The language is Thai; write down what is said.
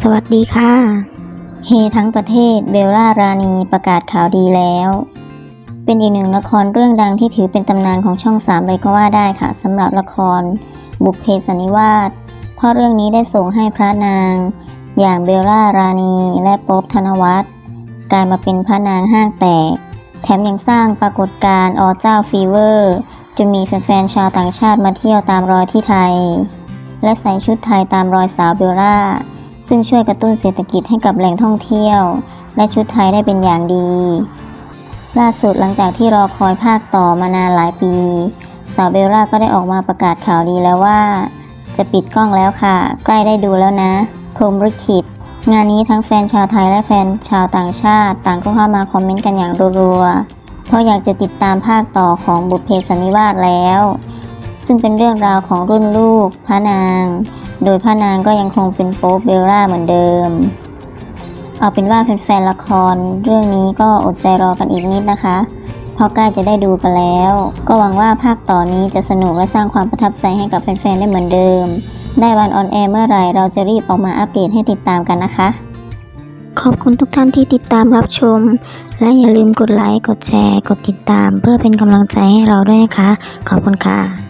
สวัสดีค่ะ เฮทั้งประเทศเบลล่ารานีประกาศข่าวดีแล้ว เป็นอีกหนึ่งละครเรื่องดังที่ถือเป็นตำนานของช่องสามเลยก็ว่าได้ค่ะสำหรับละคร บุพเพสันนิวาสเพราะเรื่องนี้ได้ส่งให้พระนาง อย่างเบลล่ารานีและโป๊บธนวัฒน์กลายมาเป็นพระนางห้างแตก แถมยังสร้างปรากฏการณ์อเจ้าฟีเวอร์จนมีแฟนๆชาวต่างชาติมาเที่ยวตามรอยที่ไทย และใส่ชุดไทยตามรอยสาวเบลล่า ซึ่งช่วยกระตุ้นเศรษฐกิจให้กับแหล่งท่องเที่ยว และชุดไทยได้เป็นอย่างดี ล่าสุดหลังจากที่รอคอยภาคต่อมานานหลายปี สาวเบลล่าก็ได้ออกมาประกาศข่าวดีแล้วว่า จะปิดกล้องแล้วค่ะ ใกล้ได้ดูแล้วนะ พรหมลิขิตงานนี้ทั้งแฟนชาวไทยและแฟนชาวต่างชาติ ต่างก็เข้ามาคอมเมนต์กันอย่างรัวๆเพราะอยากจะติดตามภาคต่อของบุพเพสันนิวาสแล้ว ซึ่งเป็นเรื่องราวของรุ่นลูกพระนาง โดยพระนางก็ยังคงเป็นโป๊ปเบลล่าเหมือนเดิม เอาเป็นว่าแฟนๆละคร เรื่องนี้ก็อดใจรอกันอีกนิดนะคะ เพราะใกล้จะได้ดูกันแล้ว ก็หวังว่าภาคต่อนนี้จะสนุกและสร้างความประทับใจให้กับแฟนๆได้เหมือนเดิม ได้วันออนแอร์เมื่อไหร่เราจะรีบออกมาอัปเดตให้ติดตามกันนะคะขอบคุณทุกท่านที่ติดตามรับชม และอย่าลืมกดไลค์ กดแชร์ กดติดตาม เพื่อเป็นกำลังใจให้เราด้วยนะคะ ขอบคุณค่ะ